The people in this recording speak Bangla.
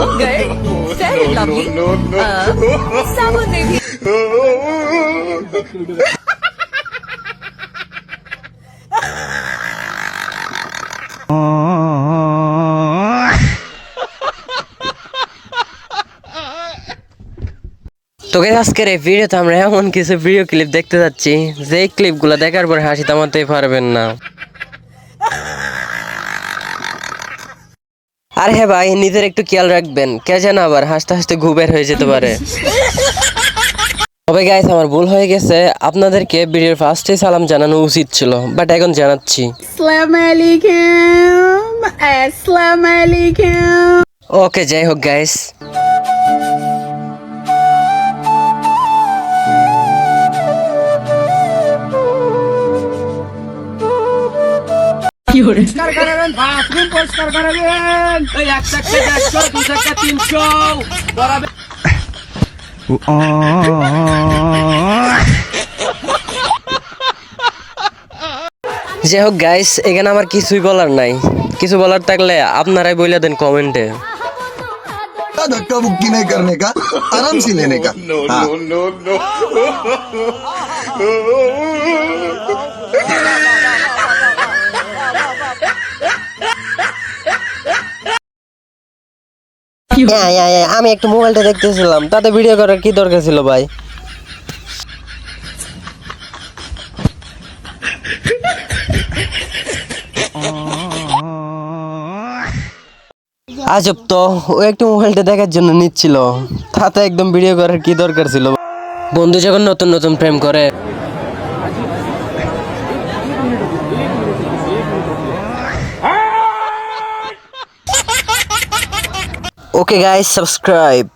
sugar, very lovely. Uh, sabon ne bhi তোকে আজকের এই ভিডিওতে আমরা এমন কিছু ভিডিও ক্লিপ দেখতে যাচ্ছি। যে এই ক্লিপগুলো দেখার পর হাসি থামাতেই পারবেন না। আর হ্যাঁ ভাই নিজের একটু খেয়াল রাখবেন। কে যেন আবার হাসতে হাসতে ঘুবের হয়ে যেতে পারে। তবে গাইস আমার ভুল হয়ে গেছে। আপনাদেরকে ভিডিওর ফার্স্টে সালাম জানানো উচিত ছিল বাট এখন জানাচ্ছি. ওকে যাই হোক গাইস পরিষ্কার করাবেন বাথরুম পরিষ্কার করাবেন এই এক চারটে দেড়শো দু চারটে তিনশো করাবেন যাই হোক গাইস এখানে আমার কিছুই বলার নাই কিছু বলার থাকলে আপনারাই বলে দেন কমেন্টে धक्का बुक्की नहीं करने का आराम से लेने का हाँ। হ্যাঁ, হ্যাঁ, হ্যাঁ, আমি একটু মোবাইলটা দেখতেছিলাম। তাতে ভিডিও করার কি দরকার ছিল ভাই? আজব তো ও একটু মোবাইলটা দেখার জন্য নিচ্ছিল। তাতে একদম ভিডিও করার কি দরকার ছিল? বন্ধু যখন নতুন নতুন প্রেম করে ওকে গাইস সাবস্ক্রাইব